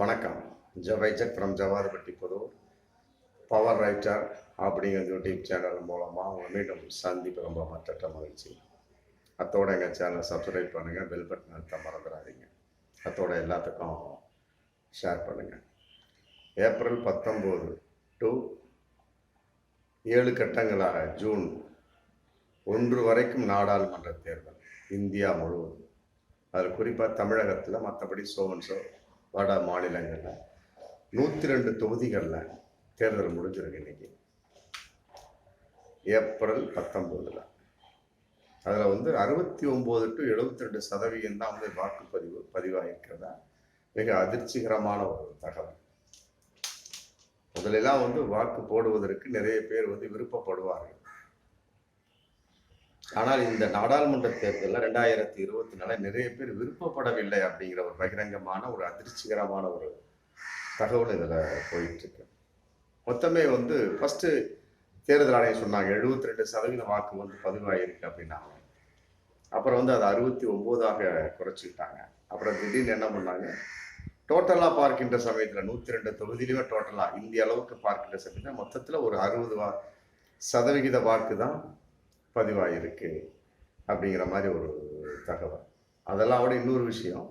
வணக்கம். ஜவைஜட் from Javadhupatti Puthur. Power writer அப்படிங்கிற YouTube channel மூலமாக உங்களை மீண்டும் சந்திப்பு ரொம்ப மற்ற மகிழ்ச்சி. அத்தோட எங்கள் சேனலை சப்ஸ்கிரைப் பண்ணுங்கள் பெல் பட்டன் அழுத்த மறந்துடாதீங்க. அத்தோட எல்லாத்துக்கும் ஷேர் பண்ணுங்கள் ஏப்ரல் பத்தொம்போது டு ஏழு கட்டங்களாக ஜூன் ஒன்று வரைக்கும் நாடாளுமன்ற தேர்தல் இந்தியா முழுவதும். அதில் குறிப்பாக தமிழகத்தில் மற்றபடி சோன்சோ வட மாநிலங்களில். நூற்றி ரெண்டு தொகுதிகளில் தேர்தல் முடிஞ்சிருக்கு இன்னைக்கு. ஏப்ரல் பத்தொம்போதில் அதில் வந்து அறுபத்தி ஒம்பது டு எழுபத்தி ரெண்டு சதவீதம் தான் வந்து வாக்குப்பதிவு பதிவாகிருக்கிறதா மிக அதிர்ச்சிகரமான ஒரு தகவல். முதலெல்லாம் வந்து வாக்கு போடுவதற்கு நிறைய பேர் வந்து விருப்பப்படுவார்கள். ஆனால் இந்த நாடாளுமன்ற தேர்தலில் ரெண்டாயிரத்தி இருபத்தி நாலு நிறைய பேர் விருப்பப்படவில்லை அப்படிங்கிற ஒரு பகிரங்கமான ஒரு அதிர்ச்சிகரமான ஒரு தகவல் இதில் போயிட்டுருக்கு. மொத்தமே வந்து ஃபஸ்ட்டு தேர்தல் ஆணையம் சொன்னாங்க எழுபத்தி ரெண்டு சதவீத வாக்கு வந்து பதிவாயிருக்கு அப்படின்னாங்க அப்புறம் வந்து அதை அறுபத்தி ஒம்போதாக குறைச்சிக்கிட்டாங்க. அப்புறம் திடீர்னு என்ன பண்ணாங்க? டோட்டலாக பார்க்கின்ற சமயத்தில் நூற்றி ரெண்டு தொகுதியிலுமே டோட்டலாக இந்திய அளவுக்கு பார்க்கின்ற சமயத்தில் மொத்தத்தில் ஒரு அறுபது வா சதவிகித வாக்கு தான் பதிவாயிருக்கு அப்படிங்கிற மாதிரி ஒரு தகவல். அதெல்லாம் விட இன்னொரு விஷயம்.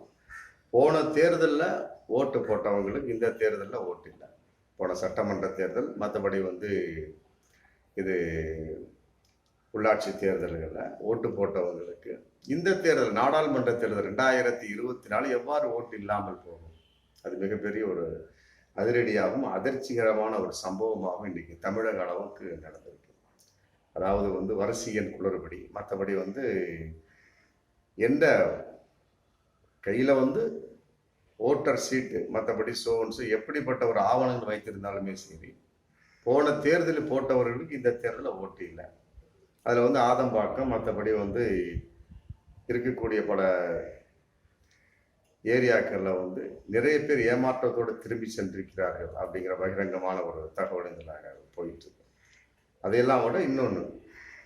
போன தேர்தலில் ஓட்டு போட்டவங்களுக்கு இந்த தேர்தலில் ஓட்டு இல்லை. போன சட்டமன்ற தேர்தல் மற்றபடி வந்து இது உள்ளாட்சி தேர்தல்களில் ஓட்டு போட்டவங்களுக்கு இந்த தேர்தல் நாடாளுமன்ற தேர்தல் ரெண்டாயிரத்தி இருபத்தி நாலு எவ்வாறு ஓட்டு இல்லாமல் போகும்? அது மிகப்பெரிய ஒரு அதிரடியாகவும் அதிர்ச்சிகரமான ஒரு சம்பவமாகவும் இன்றைக்கி தமிழக அளவுக்கு நடந்திருக்கு. அதாவது வந்து வரிசையன் குளறுபடி. மற்றபடி வந்து எந்த கையில் வந்து ஓட்டர் சீட்டு மற்றபடி சோன்ஸு எப்படிப்பட்ட ஒரு ஆவணங்கள் வைத்திருந்தாலுமே சரி போன தேர்தலில் போட்டவர்களுக்கு இந்த தேர்தலில் ஓட்டு இல்லை. அதில் வந்து ஆதம்பாக்கம் மற்றபடி வந்து இருக்கக்கூடிய பல ஏரியாக்களில் வந்து நிறைய பேர் ஏமாற்றத்தோடு திரும்பி சென்றிருக்கிறார்கள் அப்படிங்கிற பகிரங்கமான ஒரு தகவல் இதில் போயிட்டு இருக்கு அதையெல்லாம் விட இன்னொன்று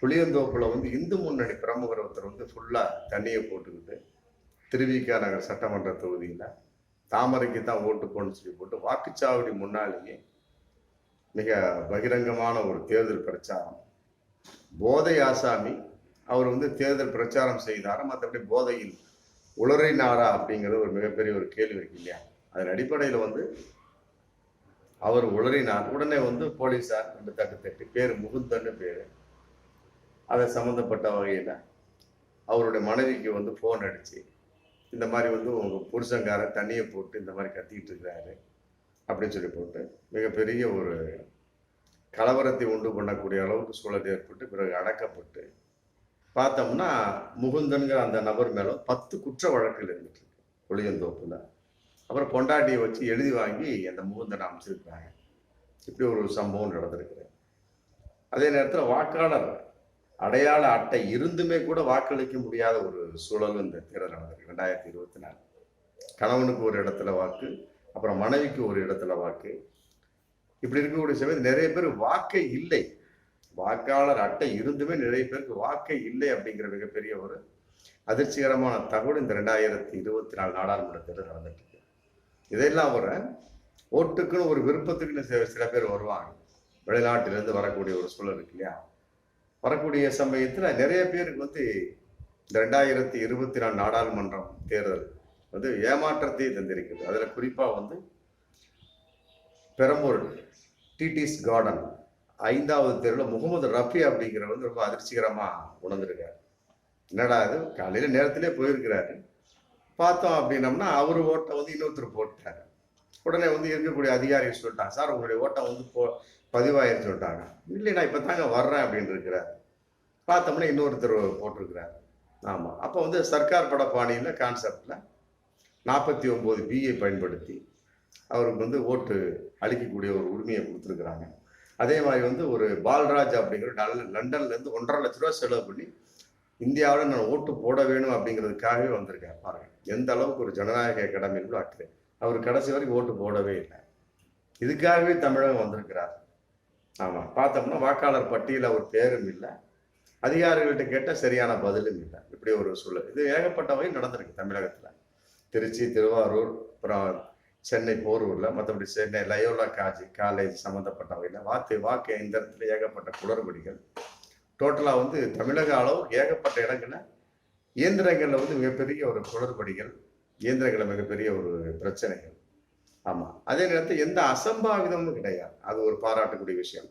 புளியந்தோப்பில் வந்து இந்து முன்னணி பிரமுகர் ஒருத்தர் வந்து ஃபுல்லாக தண்ணியை போட்டுக்கிட்டு திருவிக்கா நகர் சட்டமன்ற தொகுதியில் தாமரைக்கு தான் ஓட்டு போடணும்னு சொல்லி போட்டு வாக்குச்சாவடி முன்னாலேயே மிக பகிரங்கமான ஒரு தேர்தல் பிரச்சாரம். போதை ஆசாமி அவர் வந்து தேர்தல் பிரச்சாரம் செய்தாரா மற்றபடி போதையில் உளறினாரா அப்படிங்கிறது ஒரு மிகப்பெரிய ஒரு கேள்வி இருக்கு இல்லையா? அதன் அடிப்படையில் வந்து அவர் உளறினார். உடனே வந்து போலீஸார் ரெண்டு தட்டு தட்டி பேர் முகுந்தன்னு பேர். அதை சம்மந்தப்பட்ட வகையில் அவருடைய மனைவிக்கு வந்து ஃபோன் அடித்து இந்த மாதிரி வந்து உங்கள் புருஷங்காரன் தண்ணியை போட்டு இந்த மாதிரி கத்திக்கிட்டு இருக்கிறாரு அப்படின்னு சொல்லி போட்டு மிகப்பெரிய ஒரு கலவரத்தை உண்டு பண்ணக்கூடிய அளவுக்கு சூழல் ஏற்பட்டு பிறகு அடக்கப்பட்டு பார்த்தோம்னா முகுந்தன்கிற அந்த நபர் மேலே பத்து குற்ற வழக்கில் இருந்துட்டு இருக்கு. புளியந்தோப்புல அப்புறம் பொண்டாட்டியை வச்சு எழுதி வாங்கி அந்த முகுந்தனை அமைச்சிருக்கிறாங்க இப்படி ஒரு சம்பவம் நடந்திருக்கு அதே நேரத்தில் வாக்காளர் அடையாள அட்டை இருந்துமே கூட வாக்களிக்க முடியாத ஒரு சூழல் இந்த தேர்தல் நடந்திருக்கு. ரெண்டாயிரத்தி இருபத்தி நாலு. கணவனுக்கு ஒரு இடத்துல வாக்கு அப்புறம் மனைவிக்கு ஒரு இடத்துல வாக்கு. இப்படி இருக்கக்கூடிய சமயத்தில் நிறைய பேர் வாக்கே இல்லை. வாக்காளர் அட்டை இருந்துமே நிறைய பேருக்கு வாக்கே இல்லை அப்படிங்கிற மிகப்பெரிய ஒரு அதிர்ச்சிகரமான தகவல் இந்த ரெண்டாயிரத்தி இருபத்தி நாலு நாடாளுமன்ற தேர்தல் நடந்திருக்கு. இதெல்லாம் வர ஓட்டுக்குன்னு ஒரு விருப்பத்துக்குன்னு சில- சில பேர் வருவாங்க. வெளிநாட்டிலேருந்து வரக்கூடிய ஒரு சூழல் இருக்கு இல்லையா? வரக்கூடிய சமயத்தில் நிறைய பேருக்கு வந்து இந்த ரெண்டாயிரத்தி இருபத்தி நாலு நாடாளுமன்றம் தேர்தல் வந்து ஏமாற்றத்தை தந்திருக்குது. அதில் குறிப்பாக வந்து பெரம்பூர் டிடிஸ் கார்டன் ஐந்தாவது தெருவில் முகமது ரஃபி அப்படிங்கிறவர் வந்து ரொம்ப அதிர்ச்சிகரமாக உணர்ந்திருக்கார். என்னடா இது? காலையில் நேரத்திலே போயிருக்கிறாரு. பார்த்தோம் அப்படின்னம்னா அவர் ஓட்டை வந்து இன்னொருத்தர் போட்டார். உடனே வந்து இருக்கக்கூடிய அதிகாரிகள் சொல்லிட்டாங்க சார் உங்களுடைய ஓட்டை வந்து போ பதிவாயிரு சொல்லிட்டாங்க. இல்லை நான் இப்போ தாங்க வர்றேன் அப்படின்னு இருக்கிறார் பார்த்தோம்னா இன்னொருத்தர் போட்டிருக்கிறார். ஆமாம் அப்போ வந்து சர்க்கார் பட பாணியில் கான்செப்டில் நாற்பத்தி ஒம்பது பிஏ பயன்படுத்தி அவருக்கு வந்து ஓட்டு அளிக்கக்கூடிய ஒரு உரிமையை கொடுத்துருக்குறாங்க. அதே மாதிரி வந்து ஒரு பால்ராஜ் அப்படிங்கிற நல்ல லண்டன்லேருந்து ஒன்றரை லட்ச ரூபா செலவு பண்ணி இந்தியாவில் நான் ஓட்டு போட வேணும் அப்படிங்கிறதுக்காகவே வந்திருக்கேன் பாருங்கள் எந்த அளவுக்கு ஒரு ஜனநாயக கடமையில் அக்கறை அவர் கடைசி வரைக்கும் ஓட்டு போடவே இல்லை. இதுக்காகவே தமிழகம் வந்திருக்கிறார். ஆமாம் பார்த்தோம்னா வாக்காளர் பட்டியலில் அவர் பேரும் இல்லை. அதிகாரிகள்கிட்ட கேட்டால் சரியான பதிலும் இல்லை. இப்படி ஒரு சூழல். இது ஏகப்பட்ட வகை நடந்திருக்கு தமிழகத்தில். திருச்சி திருவாரூர் அப்புறம் சென்னை போரூரில் மற்றபடி சென்னை லயோலா காஜி காலேஜ் சம்மந்தப்பட்ட வகையில் வாக்கு வாக்கு எந்திரத்தில் ஏகப்பட்ட குளறுபடிகள். டோட்டலாக வந்து தமிழக அளவு ஏகப்பட்ட இடங்களில் இயந்திரங்களில் வந்து மிகப்பெரிய ஒரு குளறுபடிகள் இயந்திரங்களில் மிகப்பெரிய ஒரு பிரச்சனைகள். ஆமாம் அதே நேரத்தில் எந்த அசம்பாவிதமும் கிடையாது. அது ஒரு பாராட்டக்கூடிய விஷயம்.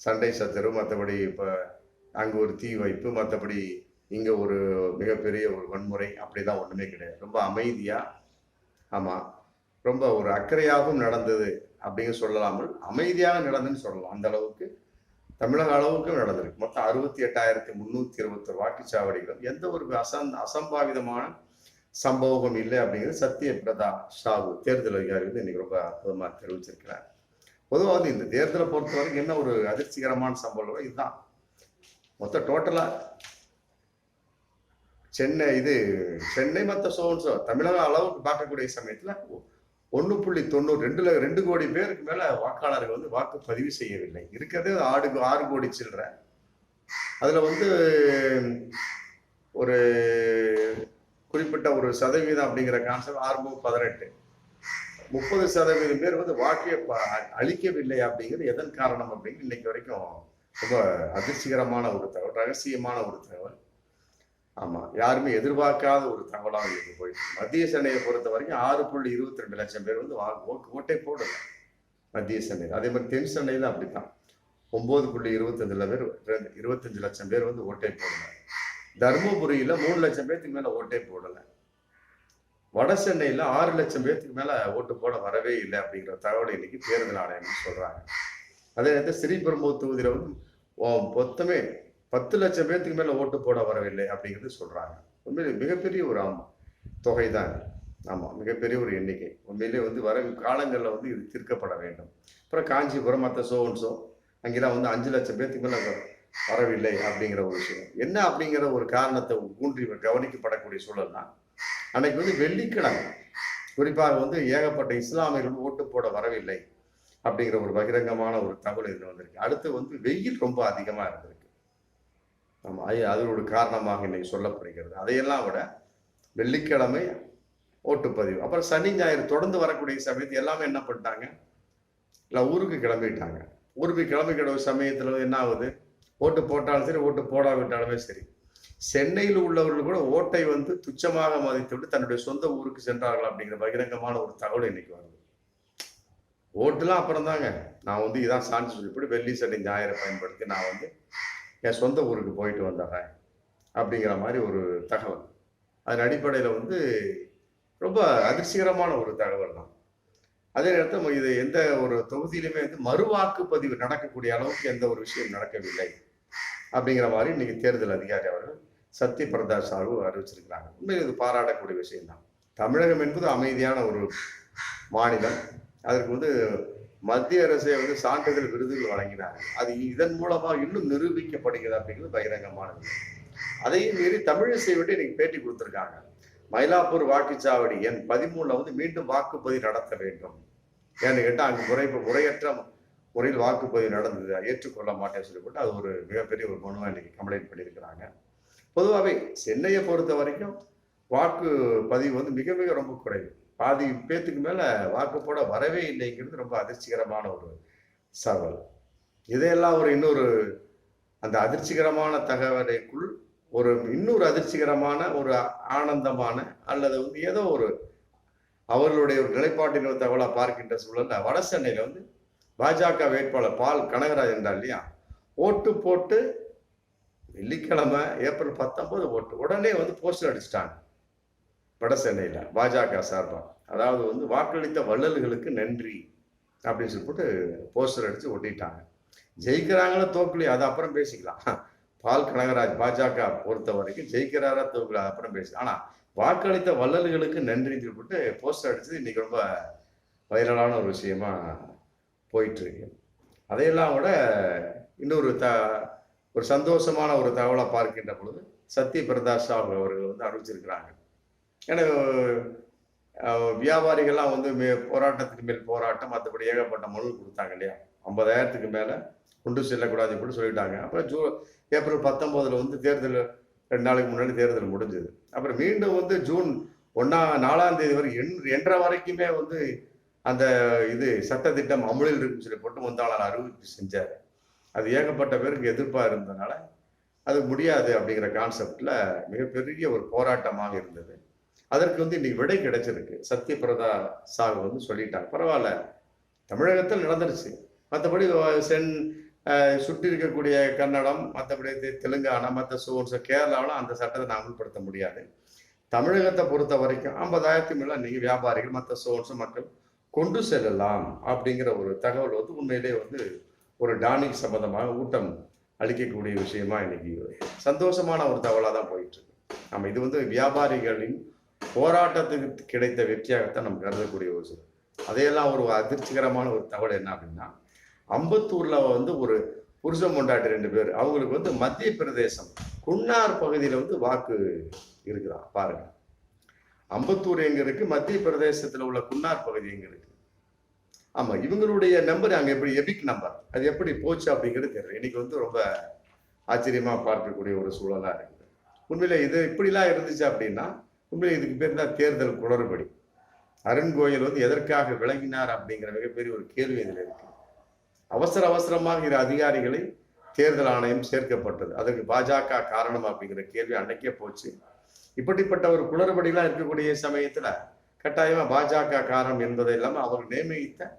சண்டை சச்சரவு மற்றபடி இப்போ அங்கே ஒரு தீ வைப்பு மற்றபடி இங்கே ஒரு மிகப்பெரிய ஒரு வன்முறை அப்படி தான் ஒன்றுமே கிடையாது. ரொம்ப அமைதியாக ஆமாம் ரொம்ப ஒரு அக்கறையாகவும் நடந்தது அப்படின்னு சொல்லலாமல் அமைதியாக நடந்துன்னு சொல்லலாம். அந்த அளவுக்கு தமிழக அளவுக்கும் நடந்திருக்கு. மொத்தம் அறுபத்தி எட்டாயிரத்தி முந்நூற்றி இருபத்தொரு வாக்குச்சாவடிகளும் எந்த ஒரு அசம் அசம்பாவிதமான சம்பவம் இல்லை அப்படிங்கிறது சத்ய பிரதா சாகு தேர்தல் அதிகாரி வந்து இன்னைக்கு ரொம்ப அற்புதமாக தெரிவிச்சிருக்கிறார். பொதுவாக வந்து இந்த தேர்தலை பொறுத்த வரைக்கும் என்ன ஒரு அதிர்ச்சிகரமான சம்பவம் இதுதான். மொத்தம் டோட்டலாக சென்னை இது சென்னை மற்ற சோன்ஸோ தமிழக அளவுக்கு பார்க்கக்கூடிய சமயத்தில் ஒன்று புள்ளி தொண்ணூறு ரெண்டுல ரெண்டு கோடி பேருக்கு மேல வாக்காளர்கள் வந்து வாக்கு பதிவு செய்யவில்லை. இருக்கிறது ஆடு ஆறு கோடி சில்லற. அதுல வந்து ஒரு குறிப்பிட்ட ஒரு சதவீதம் அப்படிங்கிற கான்செப்ட் ஆறு பதினெட்டு. முப்பது சதவீதம் பேர் வந்து வாக்கை ப- அப்படிங்கிறது எதன் காரணம் அப்படின்னு இன்னைக்கு வரைக்கும் ரொம்ப அதிர்ச்சிகரமான ஒரு தகவல் ரகசியமான ஒரு தகவல். ஆமாம் யாருமே எதிர்பார்க்காத ஒரு தகவலாக இருக்கு போயிட்டு மத்திய சென்னையை பொறுத்த வரைக்கும் ஆறு புள்ளி இருபத்தி ரெண்டு லட்சம் பேர் வந்து வா- ஓட்டை போடல. மத்திய சென்னை அதே மாதிரி தென் சென்னையில அப்படித்தான். ஒம்பது புள்ளி இருபத்தஞ்சில் பேர் ரெண்டு- இருபத்தஞ்சு லட்சம் பேர் வந்து ஓட்டை போடல. தருமபுரியில் மூணு லட்சம் பேர்த்துக்கு மேலே ஓட்டே போடலை. வட சென்னையில் ஆறு லட்சம் பேர்த்துக்கு மேலே ஓட்டு போட வரவே இல்லை அப்படிங்கிற தகவல் இன்னைக்கு தேர்தல் ஆணையம்னு சொல்கிறாங்க அதே நேரத்தில் ஸ்ரீபெரும்பூர் தொகுதியில் வந்து மொத்தமே பத்து லட்சம் பேர்த்துக்கு மேலே ஓட்டு போட வரவில்லை அப்படிங்கிறது சொல்கிறாங்க உண்மையிலே மிகப்பெரிய ஒரு ஆமாம் தொகை தான் ஆமாம் மிகப்பெரிய ஒரு எண்ணிக்கை. உண்மையிலே வந்து வர காலங்களில் வந்து இது தீர்க்கப்பட வேண்டும். அப்புறம் காஞ்சிபுரம் மற்ற சோன்ஸோ அங்கெல்லாம் வந்து அஞ்சு லட்சம் பேர்த்துக்கு மேலே வரவில்லை அப்படிங்கிற ஒரு விஷயம். என்ன அப்படிங்கிற ஒரு காரணத்தை ஊன்றி கவனிக்கப்படக்கூடிய சூழல் தான். அன்னைக்கு வந்து வெள்ளிக்கிழமை குறிப்பாக வந்து ஏகப்பட்ட இஸ்லாமியர்கள் ஓட்டு போட வரவில்லை அப்படிங்கிற ஒரு பகிரங்கமான ஒரு தகவல் இதில் வந்திருக்கு. அடுத்து வந்து வெயில் ரொம்ப அதிகமாக இருந்திருக்கு. ஆமாம் அது ஒரு காரணமாக இன்னைக்கு சொல்லப்படுகிறது. அதையெல்லாம் விட வெள்ளிக்கிழமை ஓட்டுப்பதிவு. அப்புறம் சனி ஞாயிறு தொடர்ந்து வரக்கூடிய சமயத்து எல்லாமே என்ன பண்ணிட்டாங்க? இல்லை ஊருக்கு கிளம்பிட்டாங்க. ஊருக்கு கிளம்பிக்கிற சமயத்தில் என்ன ஆகுது? ஓட்டு போட்டாலும் சரி ஓட்டு போடாவிட்டாலுமே சரி சென்னையில் உள்ளவர்கள் கூட ஓட்டை வந்து துச்சமாக மதித்துவிட்டு தன்னுடைய சொந்த ஊருக்கு சென்றார்கள் அப்படிங்கிற பகிரங்கமான ஒரு தகவல் இன்னைக்கு வருது. ஓட்டுலாம் அப்புறம் தாங்க நான் வந்து இதான் சான்று சொல்லிப்படி வெள்ளி சனி ஞாயிறை பயன்படுத்தி நான் வந்து என் சொந்த ஊருக்கு போயிட்டு வந்துடுறேன் அப்படிங்கிற மாதிரி ஒரு தகவல். அதன் அடிப்படையில் வந்து ரொம்ப அதிர்ச்சிகரமான ஒரு தகவல் தான். அதே நேரத்தில் இது எந்த ஒரு தொகுதியிலுமே வந்து மறுவாக்குப்பதிவு நடக்கக்கூடிய அளவுக்கு எந்த ஒரு விஷயம் நடக்கவில்லை அப்படிங்கிற மாதிரி இன்னைக்கு தேர்தல் அதிகாரி அவர்கள் சத்ய பிரதா சாகு அறிவிச்சிருக்கிறாங்க. உண்மையில் இது பாராட்டக்கூடிய விஷயம்தான் தமிழகம் என்பது அமைதியான ஒரு மாநிலம். அதற்கு வந்து மத்திய அரசை வந்து சான்றிதழ் விருதுகள் வழங்கினார் அது இதன் மூலமா இன்னும் நிரூபிக்கப்படுகிறது அப்படிங்கிறது பகிரங்கமானது. அதையும் மீறி தமிழிசை விட்டு இன்னைக்கு பேட்டி கொடுத்திருக்காங்க. மயிலாப்பூர் வாக்குச்சாவடி எண் பதிமூணுல வந்து மீண்டும் வாக்குப்பதிவு நடத்த வேண்டும். ஏன்னு கேட்டால் அங்கு முறை முறையற்ற முறையில் வாக்குப்பதிவு நடந்தது. ஏற்றுக்கொள்ள மாட்டேன்னு சொல்லிவிட்டு அது ஒரு மிகப்பெரிய ஒரு மனுவை இன்னைக்கு கம்ப்ளைண்ட் பண்ணியிருக்கிறாங்க. பொதுவாகவே சென்னையை பொறுத்த வரைக்கும் வாக்கு பதிவு வந்து மிக மிக ரொம்ப குறைவு. பாதி பேத்துக்கு மேலே வாக்கு போட வரவே இல்லைங்கிறது ரொம்ப அதிர்ச்சிகரமான ஒரு சவால். இதையெல்லாம் ஒரு இன்னொரு அந்த அதிர்ச்சிகரமான தகவலைக்குள் ஒரு இன்னொரு அதிர்ச்சிகரமான ஒரு ஆனந்தமான அல்லது வந்து ஏதோ ஒரு அவர்களுடைய ஒரு நிலைப்பாட்டின் ஒரு பார்க்கின்ற சூழலில் வட சென்னையில் வந்து பாஜக வேட்பாளர் பால் கனகராஜ் என்றார் இல்லையா? ஓட்டு போட்டு வெள்ளிக்கிழமை ஏப்ரல் பத்தொன்பது ஓட்டு. உடனே வந்து போஸ்டர் அடிச்சிட்டாங்க. வட சென்னையில் பாஜக சார்பாக அதாவது வந்து வாக்களித்த வள்ளல்களுக்கு நன்றி அப்படின்னு சொல்லிட்டு போஸ்டர் அடித்து ஒட்டிட்டாங்க. ஜெயிக்கிறாங்களோ தோக்கலையோ? அது அப்புறம் பேசிக்கலாம். பால் கனகராஜ் பாஜக பொறுத்த வரைக்கும் ஜெயிக்கிறாரா தோக்கல அப்புறம் பேசி ஆனால் வாக்களித்த வள்ளல்களுக்கு நன்றின்னு சொல்லிட்டு போஸ்டர் அடித்தது இன்னைக்கு ரொம்ப வைரலான ஒரு விஷயமா போயிட்டுருக்கு. அதையெல்லாம் விட இன்னொரு த ஒரு சந்தோஷமான ஒரு தகவலை பார்க்கின்ற பொழுது சத்ய பிரதாஷ் அவர்கள் வந்து அறிவிச்சிருக்கிறாங்க. ஏன்னா வியாபாரிகள்லாம் வந்து மே போராட்டத்துக்கு மேல் போராட்டம் மற்றபடி ஏகப்பட்ட மனு கொடுத்தாங்க இல்லையா? ஐம்பதாயிரத்துக்கு மேலே கொண்டு செல்லக்கூடாதுன்னு இப்படி சொல்லிட்டாங்க. அப்புறம் ஜூ ஏப்ரல் பத்தொம்போதில் வந்து தேர்தல் ரெண்டு நாளைக்கு முன்னாடி தேர்தல் முடிஞ்சது. அப்புறம் மீண்டும் வந்து ஜூன் ஒன்றா நாலாம் தேதி வரை எண் என்ற வரைக்குமே வந்து அந்த இது சட்டத்திட்டம் அமலில் இருக்குன்னு சொல்லி போட்டு முந்தாளர் அறிவிப்பு செஞ்சார். அது ஏகப்பட்ட பேருக்கு எதிர்ப்பாக இருந்ததுனால அது முடியாது அப்படிங்கிற கான்செப்டில் மிகப்பெரிய ஒரு போராட்டமாக இருந்தது. அதற்கு வந்து இன்னைக்கு விடை கிடைச்சிருக்கு. சத்யபிரதா சாகு வந்து சொல்லிட்டாங்க பரவாயில்ல. தமிழகத்தில் நடந்துருச்சு. மற்றபடி சென் சுற்றி இருக்கக்கூடிய கன்னடம் மற்றபடி தெலுங்கானா மற்ற சோன்ஸ் கேரளாவில் அந்த சட்டத்தை நான் அமல்படுத்த முடியாது. தமிழகத்தை பொறுத்த வரைக்கும் ஐம்பதாயிரத்தி மேலே நீங்கள் வியாபாரிகள் மற்ற சோர்ஸ் மக்கள் கொண்டு செல்லலாம் அப்படிங்கிற ஒரு தகவல் வந்து உண்மையிலே வந்து ஒரு டானிக் சம்பந்தமாக ஊட்டம் அளிக்கக்கூடிய விஷயமா இன்னைக்கு சந்தோஷமான ஒரு தகவலாக தான் போயிட்டு இருக்கு. நம்ம இது வந்து வியாபாரிகளின் போராட்டத்துக்கு கிடைத்த வெற்றியாகத்தான் நம்ம கருதக்கூடிய ஒரு விஷயம் அதையெல்லாம் ஒரு அதிர்ச்சிகரமான ஒரு தகவல் என்ன அப்படின்னா அம்பத்தூர்ல வந்து ஒரு புருஷன் கொண்டாட்டி ரெண்டு பேர் அவங்களுக்கு வந்து மத்திய பிரதேசம் குன்னார் பகுதியில வந்து வாக்கு இருக்குதான் பாருங்க. அம்பத்தூர் எங்க இருக்கு? மத்திய பிரதேசத்துல உள்ள குன்னார் பகுதி எங்க இருக்கு? ஆமா இவங்களுடைய நம்பர் அங்க எப்படி? எபிக் நம்பர் அது எப்படி போச்சு அப்படிங்கிறது தெரியல. இன்னைக்கு வந்து ரொம்ப ஆச்சரியமா பார்க்கக்கூடிய ஒரு சூழலா இருக்குது. உண்மையில இது இப்படிலாம் இருந்துச்சு அப்படின்னா உண்மையிலே இதுக்கு பேர் தான் தேர்தல் குளறுபடி. அருண் கோயல் வந்து எதற்காக விளங்கினார் அப்படிங்கிற மிகப்பெரிய ஒரு கேள்வி இதில் இருக்கு. அவசர அவசரமாக இரு அதிகாரிகளை தேர்தல் ஆணையம் சேர்க்கப்பட்டது. அதற்கு பாஜக காரணம் அப்படிங்கிற கேள்வி அன்னைக்கே போச்சு. இப்படிப்பட்ட ஒரு குளறுபடிலாம் இருக்கக்கூடிய சமயத்தில் கட்டாயமாக பாஜக காரணம் என்பதை இல்லாமல் அவர் நியமித்த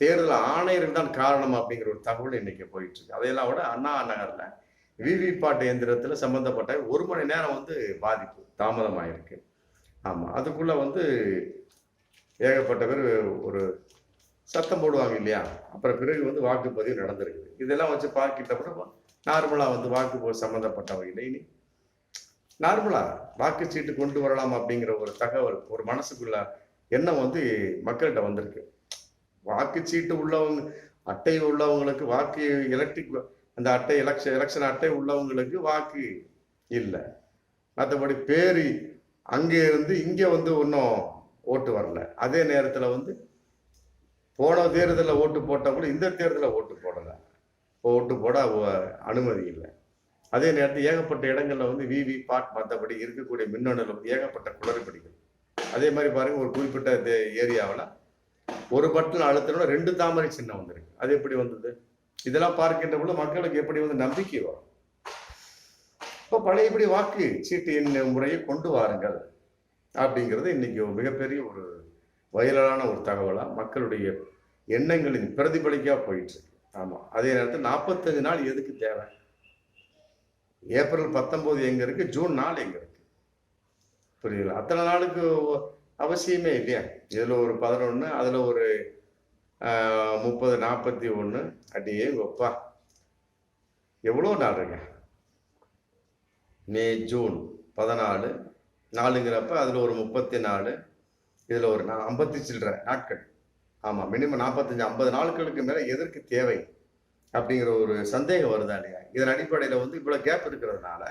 தேர்தல் ஆணையர்கள் தான் காரணம் அப்படிங்கிற ஒரு தகவல் இன்னைக்கு போயிட்டு இருக்கு. அதையெல்லாம் விட அண்ணா நகரில் விவிபாட் எந்திரத்தில் சம்பந்தப்பட்ட ஒரு மணி நேரம் வந்து பாதிப்பு தாமதமாயிருக்கு. ஆமாம் அதுக்குள்ளே வந்து ஏகப்பட்ட பேர் ஒரு சத்தம் போடுவாங்க இல்லையா? அப்புறம் பிறகு வந்து வாக்குப்பதிவு நடந்திருக்குது. இதெல்லாம் வச்சு பார்க்கிட்ட கூட நார்மலாக வந்து வாக்கு சம்மந்தப்பட்டவங்க வகையில் இனி. நார்மலாக வாக்குச்சீட்டு கொண்டு வரலாம் அப்படிங்கிற ஒரு தகவல் ஒரு மனசுக்குள்ள எண்ணம் வந்து மக்கள்கிட்ட வந்திருக்கு. வாக்குச்சீட்டு உள்ளவங்க அட்டை உள்ளவங்களுக்கு வாக்கு எலக்ட்ரிக் அந்த அட்டை எலெக்ஷன் எலெக்ஷன் அட்டை உள்ளவங்களுக்கு வாக்கு இல்லை. மற்றபடி பேர் அங்கே இருந்து இங்கே வந்து இன்னும் ஓட்டு வரல. அதே நேரத்தில் வந்து போன தேர்தலில் ஓட்டு போட்டால் கூட இந்த தேர்தலில் ஓட்டு போடலை. ஓட்டு போட அனுமதி இல்லை. அதே நேரத்தில் ஏகப்பட்ட இடங்களில் வந்து விவி பாட் மற்றபடி இருக்கக்கூடிய மின்னணுல வந்து ஏகப்பட்ட குளறுபடிகள். அதே மாதிரி பாருங்கள் ஒரு குறிப்பிட்ட ஏரியாவில் ஒரு பட்டன் அழுத்தணும்னா ரெண்டு தாமரை சின்னம் வந்துருக்கு. அது எப்படி வந்தது? இதெல்லாம் பார்க்கின்ற பொழுது மக்களுக்கு எப்படி வந்து நம்பிக்கை வரும்? இப்போ பழையபடி வாக்கு சீட்டு எண்ண முறையை கொண்டு வாருங்கள். அப்படிங்கிறது இன்னைக்கு ஒரு மிகப்பெரிய ஒரு வயலான ஒரு தகவலாக மக்களுடைய எண்ணங்களின் பிரதிபலிக்காக போயிட்டுருக்கு ஆமாம் அதே நேரத்தில் நாற்பத்தஞ்சு நாள் எதுக்கு தேவை? ஏப்ரல் பத்தொன்பது எங்கே இருக்குது ஜூன் நாலு எங்கே இருக்குது புரியுதுங்களா? அத்தனை நாளுக்கு அவசியமே இல்லையா? இதில் ஒரு பதினொன்று அதில் ஒரு முப்பது நாற்பத்தி ஒன்று அடியே ஒப்பா. எவ்வளோ நாள் இருக்கேன் மே ஜூன் பதினாலு. நாலுங்கிறப்ப அதில் ஒரு முப்பத்தி நாலு இதில் ஒரு நான் ஐம்பத்தி சில்லற நாட்கள். ஆமாம் மினிமம் நாற்பத்தஞ்சு ஐம்பது நாட்களுக்கு மேலே எதற்கு தேவை அப்படிங்கிற ஒரு சந்தேகம் வருதா இல்லையா? இதன் அடிப்படையில் வந்து இவ்வளோ கேப் இருக்கிறதுனால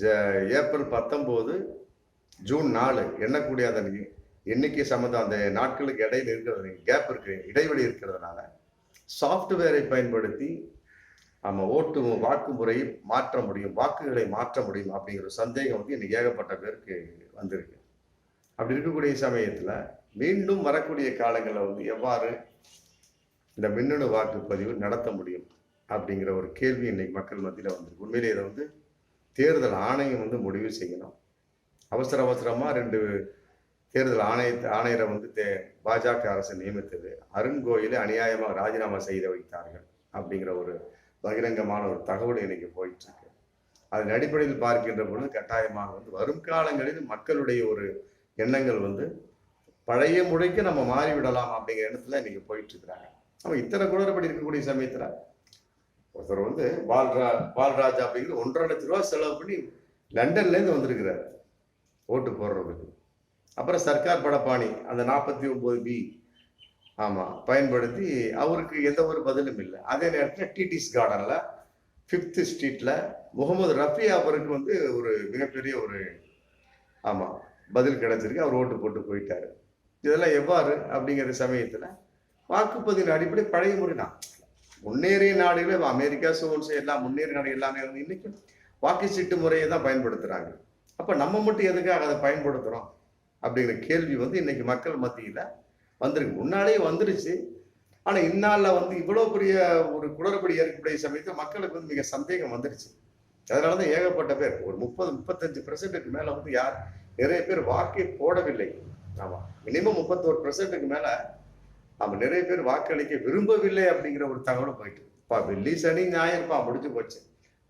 ஜ ஏப்ரல் பத்தொம்போது ஜூன் நாலு எண்ணக்கூடிய அந்த எண்ணிக்கை சம்மந்தம் அந்த நாட்களுக்கு இடையில் இருக்கிறது கேப் இருக்கு இடைவெளி இருக்கிறதுனால சாஃப்ட்வேரை பயன்படுத்தி நம்ம ஓட்டு வாக்கு முறையை மாற்ற முடியும் வாக்குகளை மாற்ற முடியும் அப்படிங்கிற ஒரு சந்தேகம் வந்து இன்னைக்கு ஏகப்பட்ட பேருக்கு வந்திருக்கு. அப்படி இருக்கக்கூடிய சமயத்தில் மீண்டும் வரக்கூடிய காலங்களில் வந்து எவ்வாறு இந்த மின்னணு வாக்குப்பதிவு நடத்த முடியும் அப்படிங்கிற ஒரு கேள்வி இன்னைக்கு மக்கள் மத்தியில் வந்திருக்கு. உண்மையிலே இதை வந்து தேர்தல் ஆணையம் வந்து முடிவு செய்யணும். அவசர அவசரமாக ரெண்டு தேர்தல் ஆணைய ஆணையரை வந்து தே- பாஜக அரசு நியமித்தது. அருண் கோயிலை அநியாயமாக ராஜினாமா செய்து வைத்தார்கள் அப்படிங்கிற ஒரு பகிரங்கமான ஒரு தகவல் இன்னைக்கு போயிட்டு இருக்கு அதன் அடிப்படையில் பார்க்கின்ற பொழுது கட்டாயமாக வந்து வரும் காலங்களில் மக்களுடைய ஒரு எண்ணங்கள் வந்து பழைய முறைக்கு நம்ம மாறிவிடலாம் அப்படிங்கிற எண்ணத்துல இன்னைக்கு போயிட்டு இருக்கிறாங்க நம்ம இத்தனை குளறுபடி இருக்கக்கூடிய சமயத்துல ஒருத்தர் வந்து பால்ரா பால்ராஜ் அப்படிங்கிற ஒன்றரை லட்ச ரூபா செலவு பண்ணி லண்டன்ல இருந்து வந்திருக்கிறாரு. ஓட்டு போடுறதுக்கு அப்புறம் சர்க்கார் படப்பாணி அந்த நாற்பத்தி ஒன்பது பி ஆமா பயன்படுத்தி அவருக்கு எந்த ஒரு பதிலும் இல்லை. அதே நேரத்தில் டிடிஸ் கார்டன்ல ஃபிஃப்த் ஸ்ட்ரீட்ல முகமது ரஃபி அவருக்கு வந்து ஒரு மிகப்பெரிய ஒரு ஆமா பதில் கிடைச்சிருக்கு. அவர் ஓட்டு போட்டு போயிட்டாரு. இதெல்லாம் எவ்வாறு அப்படிங்கிற சமயத்துல வாக்குப்பதிவு அடிப்படை பழைய முறை தான். முன்னேறிய நாடுகளே அமெரிக்கா சோன்ஸ் எல்லாம் முன்னேறிய நாடுகள் எல்லாமே வந்து இன்னைக்கு வாக்குச்சீட்டு முறையை தான் பயன்படுத்துறாங்க. அப்ப நம்ம மட்டும் எதுக்காக அதை பயன்படுத்துறோம்? அப்படிங்கிற கேள்வி வந்து இன்னைக்கு மக்கள் மத்தியில வந்திருக்கு. முன்னாடியே வந்துருச்சு. ஆனால் இந்நாளில் வந்து இவ்வளோ பெரிய ஒரு குளறுபடி ஏற்படைய சமயத்தில் மக்களுக்கு வந்து மிக சந்தேகம் வந்துருச்சு. அதனாலதான் ஏகப்பட்ட பேர் ஒரு முப்பது முப்பத்தஞ்சு பெர்சென்ட்டுக்கு மேலே வந்து யார் நிறைய பேர் வாக்கே போடவில்லை. ஆமாம் மினிமம் முப்பத்தோரு பெர்சென்ட்டுக்கு மேலே நம்ம நிறைய பேர் வாக்களிக்க விரும்பவில்லை அப்படிங்கிற ஒரு தகவல் போயிட்டு இப்போ வெள்ளி சனி ஞாயிறுப்பா முடிஞ்சு போச்சு.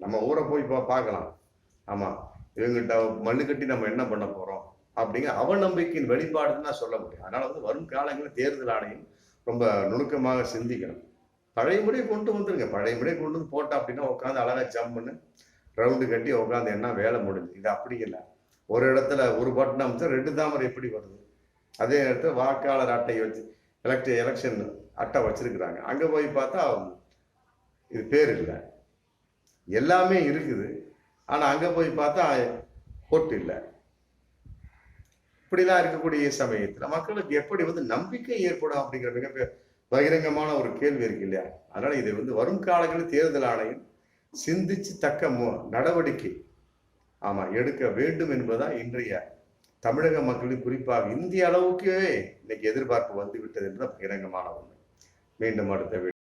நம்ம ஊரை போய் பா பார்க்கலாம். ஆமாம் இவங்கிட்ட மல்லு கட்டி நம்ம என்ன பண்ண போகிறோம் அப்படிங்கிற அவநம்பிக்கையின் வெளிப்பாடுன்னு நான் சொல்ல முடியும். அதனால வந்து வரும் காலங்களில் தேர்தல் ஆணையம் ரொம்ப நுணுக்கமாக சிந்திக்கணும். பழைய முறையை கொண்டு வந்துருங்க. பழைய முறையை கொண்டு வந்து போட்டோம் அப்படின்னா உட்காந்து அழகா ஜம்முன்னு ரவுண்டு கட்டி உட்காந்து என்ன வேலை முடிஞ்சு. இது அப்படி இல்லை. ஒரு இடத்துல ஒரு பட்டன் அமைச்சா ரெண்டு தாமரை எப்படி வருது? அதே நேரத்தில் வாக்காளர் அட்டை வச்சு எலக்ட் எலெக்ஷன் அட்டை வச்சிருக்கிறாங்க. அங்கே போய் பார்த்தா இது பேர் இல்லை. எல்லாமே இருக்குது. ஆனால் அங்கே போய் பார்த்தா பொட்டு இல்லை. இப்படிலாம் இருக்கக்கூடிய சமயத்தில் மக்களுக்கு எப்படி வந்து நம்பிக்கை ஏற்படும் அப்படிங்கிற மிக பகிரங்கமான ஒரு கேள்வி இருக்கு இல்லையா? அதனால இதை வந்து வரும் காலங்களில் தேர்தல் ஆணையம் சிந்திச்சு தக்க மு- நடவடிக்கை ஆமா எடுக்க வேண்டும் என்பதுதான் இன்றைய தமிழக மக்களின் குறிப்பாக இந்திய அளவுக்கே இன்னைக்கு எதிர்பார்ப்பு வந்து விட்டது என்பது பகிரங்கமான ஒன்று மீண்டும் அடுத்த